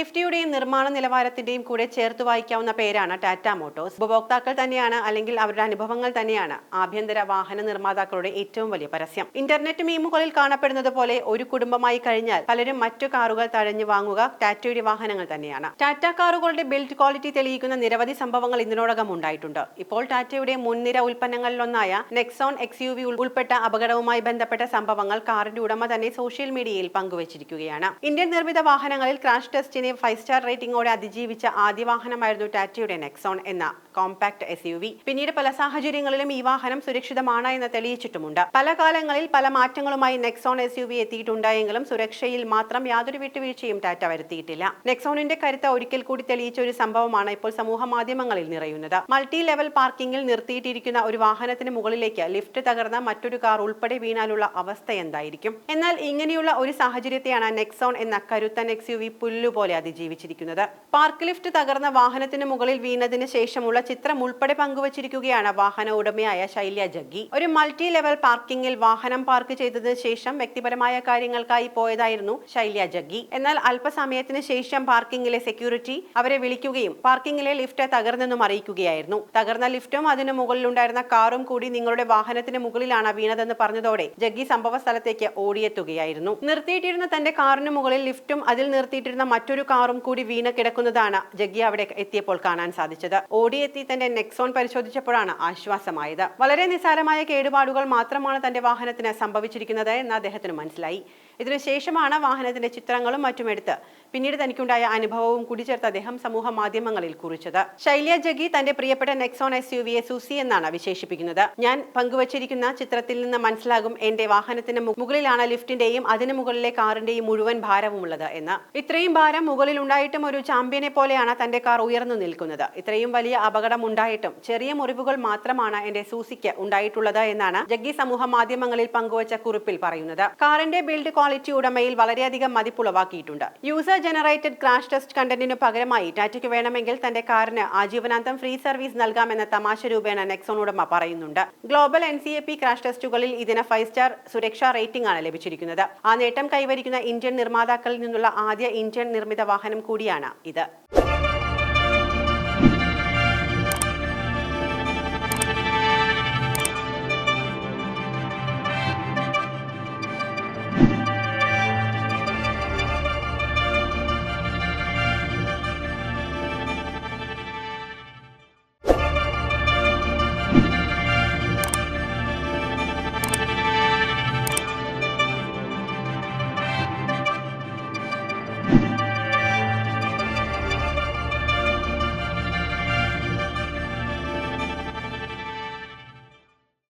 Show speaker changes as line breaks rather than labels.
സേഫ്റ്റിയുടെയും നിർമ്മാണ നിലവാരത്തിന്റെയും കൂടെ ചേർത്ത് വായിക്കാവുന്ന പേരാണ് ടാറ്റ മോട്ടോഴ്സ് ഉപഭോക്താക്കൾ തന്നെയാണ് അല്ലെങ്കിൽ അവരുടെ അനുഭവങ്ങൾ തന്നെയാണ് ആഭ്യന്തര വാഹന നിർമ്മാതാക്കളുടെ ഏറ്റവും വലിയ പരസ്യം. ഇന്റർനെറ്റ് മീമുകളിൽ കാണപ്പെടുന്നത് പോലെ ഒരു കുടുംബമായി കഴിഞ്ഞാൽ പലരും മറ്റു കാറുകൾ തഴഞ്ഞു വാങ്ങുക ടാറ്റയുടെ വാഹനങ്ങൾ തന്നെയാണ്. ടാറ്റ കാറുകളുടെ ബിൽഡ് ക്വാളിറ്റി തെളിയിക്കുന്ന നിരവധി സംഭവങ്ങൾ ഇതിനോടകം ഉണ്ടായിട്ടുണ്ട്. ഇപ്പോൾ ടാറ്റയുടെ മുൻനിര ഉൽപ്പന്നങ്ങളിലൊന്നായ നെക്സോൺ എക്സ് യു വി ഉൾപ്പെട്ട അപകടവുമായി ബന്ധപ്പെട്ട സംഭവങ്ങൾ കാറിന്റെ ഉടമ തന്നെ സോഷ്യൽ മീഡിയയിൽ പങ്കുവച്ചിരിക്കുകയാണ്. ഇന്ത്യൻ നിർമ്മിത വാഹനങ്ങളിൽ ക്രാഷ് ടെസ്റ്റിനെ ഫൈവ് സ്റ്റാർ റേറ്റിംഗോടെ അതിജീവിച്ച ആദ്യ വാഹനമായിരുന്നു ടാറ്റയുടെ നെക്സോൺ എന്ന കോമ്പാക്ട് എസ് യു വി പിന്നീട് പല സാഹചര്യങ്ങളിലും ഈ വാഹനം സുരക്ഷിതമാണ് എന്ന് തെളിയിച്ചിട്ടുമുണ്ട്. പല കാലങ്ങളിൽ പല മാറ്റങ്ങളുമായി നെക്സോൺ എസ് യു വി എത്തിയിട്ടുണ്ടായെങ്കിലും സുരക്ഷയിൽ മാത്രം യാതൊരു വിട്ടുവീഴ്ചയും ടാറ്റ വരുത്തിയിട്ടില്ല. നെക്സോണിന്റെ കരുത്ത് ഒരിക്കൽ കൂടി തെളിയിച്ച ഒരു സംഭവമാണ് ഇപ്പോൾ സമൂഹ മാധ്യമങ്ങളിൽ നിറയുന്നത്. മൾട്ടി ലെവൽ പാർക്കിംഗിൽ നിർത്തിയിട്ടിരിക്കുന്ന ഒരു വാഹനത്തിന് മുകളിലേക്ക് ലിഫ്റ്റ് തകർന്ന മറ്റൊരു കാർ ഉൾപ്പെടെ വീണാലുള്ള അവസ്ഥ എന്തായിരിക്കും? എന്നാൽ ഇങ്ങനെയുള്ള ഒരു സാഹചര്യത്തെയാണ് നെക്സോൺ എന്ന കരുത്തൻ എക്സ് യു വി പുല്ലുപോലെ അതിജീവിച്ചിരിക്കുന്നത്. പാർക്ക് ലിഫ്റ്റ് തകർന്ന വാഹനത്തിന് മുകളിൽ വീണതിന് ശേഷമുള്ള ചിത്രം ഉൾപ്പെടെ പങ്കുവച്ചിരിക്കുകയാണ് വാഹന ഉടമയായ ശൈല്യ ജഗ്ഗി. ഒരു മൾട്ടി ലെവൽ പാർക്കിംഗിൽ വാഹനം പാർക്ക് ചെയ്തതിന് ശേഷം വ്യക്തിപരമായ കാര്യങ്ങൾക്കായി പോയതായിരുന്നു ശൈല്യ ജഗ്ഗി. എന്നാൽ അല്പസമയത്തിന് ശേഷം പാർക്കിംഗിലെ സെക്യൂരിറ്റി അവരെ വിളിക്കുകയും പാർക്കിംഗിലെ ലിഫ്റ്റ് തകർന്നെന്നും അറിയിക്കുകയായിരുന്നു. തകർന്ന ലിഫ്റ്റും അതിന് മുകളിലുണ്ടായിരുന്ന കാറും കൂടി നിങ്ങളുടെ വാഹനത്തിന് മുകളിലാണ് വീണതെന്ന് പറഞ്ഞതോടെ ജഗ്ഗി സംഭവ സ്ഥലത്തേക്ക് ഓടിയെത്തുകയായിരുന്നു. നിർത്തിയിട്ടിരുന്ന തന്റെ കാറിന് മുകളിൽ ലിഫ്റ്റും അതിൽ നിർത്തിയിട്ടിരുന്ന മറ്റൊരു കാറും കൂടി വീണ് കിടക്കുന്നതാണ് ജഗ്ഗി അവിടെ എത്തിയപ്പോൾ കാണാൻ സാധിച്ചത്. ഓടിയെത്തി തന്റെ നെക്സോൺ പരിശോധിച്ചപ്പോഴാണ് ആശ്വാസമായത്. വളരെ നിസ്സാരമായ കേടുപാടുകൾ മാത്രമാണ് തന്റെ വാഹനത്തിന് സംഭവിച്ചിരിക്കുന്നത് എന്ന് അദ്ദേഹത്തിന് മനസ്സിലായി. ഇതിനുശേഷമാണ് വാഹനത്തിന്റെ ചിത്രങ്ങളും മറ്റും എടുത്ത് പിന്നീട് തനിക്കുണ്ടായ അനുഭവവും കൂടി ചേർത്ത് അദ്ദേഹം സമൂഹ മാധ്യമങ്ങളിൽ കുറിച്ചത്. ശൈല്യ ജഗി തന്റെ പ്രിയപ്പെട്ട നെക്സോൺ എസ് യു വിയെ സൂസി എന്നാണ് വിശേഷിപ്പിക്കുന്നത്. ഞാൻ പങ്കുവച്ചിരിക്കുന്ന ചിത്രത്തിൽ നിന്ന് മനസ്സിലാകും എന്റെ വാഹനത്തിന് മുകളിലാണ് ലിഫ്റ്റിന്റെയും അതിന് മുകളിലെ കാറിന്റെയും മുഴുവൻ ഭാരവുമുള്ളത് എന്ന്. ഇത്രയും ഭാരം മുകളിൽ ഒരു ചാമ്പ്യനെ പോലെയാണ് തന്റെ കാർ ഉയർന്നു നിൽക്കുന്നത്. ഇത്രയും വലിയ അപകടം ഉണ്ടായിട്ടും ചെറിയ മുറിവുകൾ മാത്രമാണ് എന്റെ സൂസിക്ക് ഉണ്ടായിട്ടുള്ളത് എന്നാണ് ജഗ്ഗി സമൂഹ മാധ്യമങ്ങളിൽ പങ്കുവച്ച കുറിപ്പിൽ പറയുന്നത്. കാറിന്റെ ബിൽഡ് ക്വാളിറ്റി ഉടമയിൽ വളരെയധികം മതിപ്പുളവാക്കിയിട്ടുണ്ട്. യൂസർ ജനറേറ്റഡ് ക്രാഷ് ടെസ്റ്റ് കണ്ടന്റിനു പകരമായി ടാറ്റയ്ക്ക് വേണമെങ്കിൽ തന്റെ കാറിന് ആജീവനാന്തം ഫ്രീ സർവീസ് നൽകാമെന്ന തമാശ രൂപേണ നെക്സോൺ ഉടമ പറയുന്നുണ്ട്. Global N C A P crash ടെസ്റ്റുകളിൽ ഇതിന് ഫൈവ് സ്റ്റാർ സുരക്ഷാ റേറ്റിംഗ് ആണ് ലഭിച്ചിരിക്കുന്നത്. ആ നേട്ടം കൈവരിക്കുന്ന ഇന്ത്യൻ നിർമ്മാതാക്കളിൽ നിന്നുള്ള ആദ്യ ഇന്ത്യൻ നിർമ്മിത വാഹനം കൂടിയാണ് ഇത്.